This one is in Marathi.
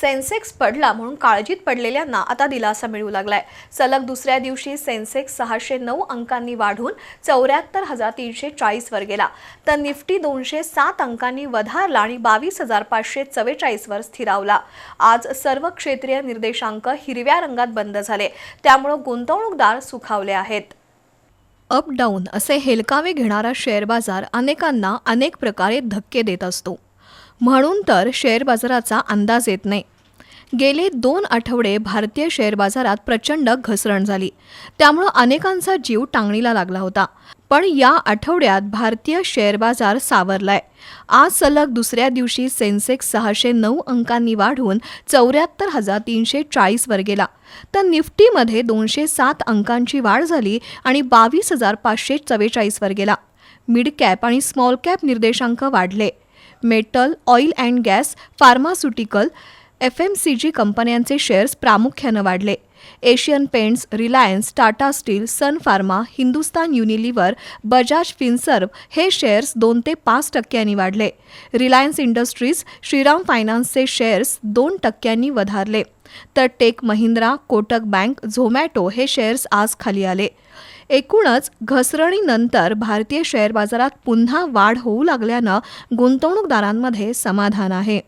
सेन्सेक्स पडला म्हणून काळजीत पडलेल्यांना आता दिलासा मिळू लागलाय. सलग दुसऱ्या दिवशी सेन्सेक्स सहाशे नऊ अंकांनी वाढून चौऱ्याहत्तर हजार तीनशे चाळीसवर गेला. तर निफ्टी दोनशे सात अंकांनी वधारला आणि बावीस हजार पाचशे चव्वेचाळीसवर स्थिरावला. आज सर्व क्षेत्रीय निर्देशांक हिरव्या रंगात बंद झाले. त्यामुळं गुंतवणूकदार सुखावले आहेत. अप डाऊन असे हेलकावे घेणारा शेअर बाजार अनेकांना अनेक प्रकारे धक्के देत असतो. म्हणून तर शेअर बाजाराचा अंदाज येत नाही. गेले दोन आठवडे भारतीय शेअर बाजारात प्रचंड घसरण झाली. त्यामुळं अनेकांचा जीव टांगणीला लागला होता. पण या आठवड्यात भारतीय शेअर बाजार सावरलाय. आज सलग दुसऱ्या दिवशी सेन्सेक्स सहाशे नऊ अंकांनी वाढून चौऱ्याहत्तर हजार तीनशे चाळीसवर गेला. तर निफ्टीमध्ये दोनशे सात अंकांची वाढ झाली आणि बावीस हजार पाचशे चव्वेचाळीसवर गेला. मिड कॅप आणि स्मॉल कॅप निर्देशांक वाढले. Metal oil and gas pharmaceutical F M C G कंपन्यांचे शेअर्स प्रामुख्यानं वाढले. Asian Paints Reliance Tata Steel Sun Pharma Hindustan Unilever Bajaj Finserv हे शेअर्स दोन ते पाच टक्क्यांनी वाढले. रिलायन्स इंडस्ट्रीज श्रीराम फायनान्सचे शेअर्स दोन टक्क्यांनी वधारले. तर टेक महिंद्रा कोटक बँक झोमॅटो हे शेअर्स आज खाली आले. एकूणच घसरणीनंतर भारतीय शेअर बाजारात पुन्हा वाढ होऊ लागल्यानं गुंतवणूकदारांमध्ये समाधान आहे.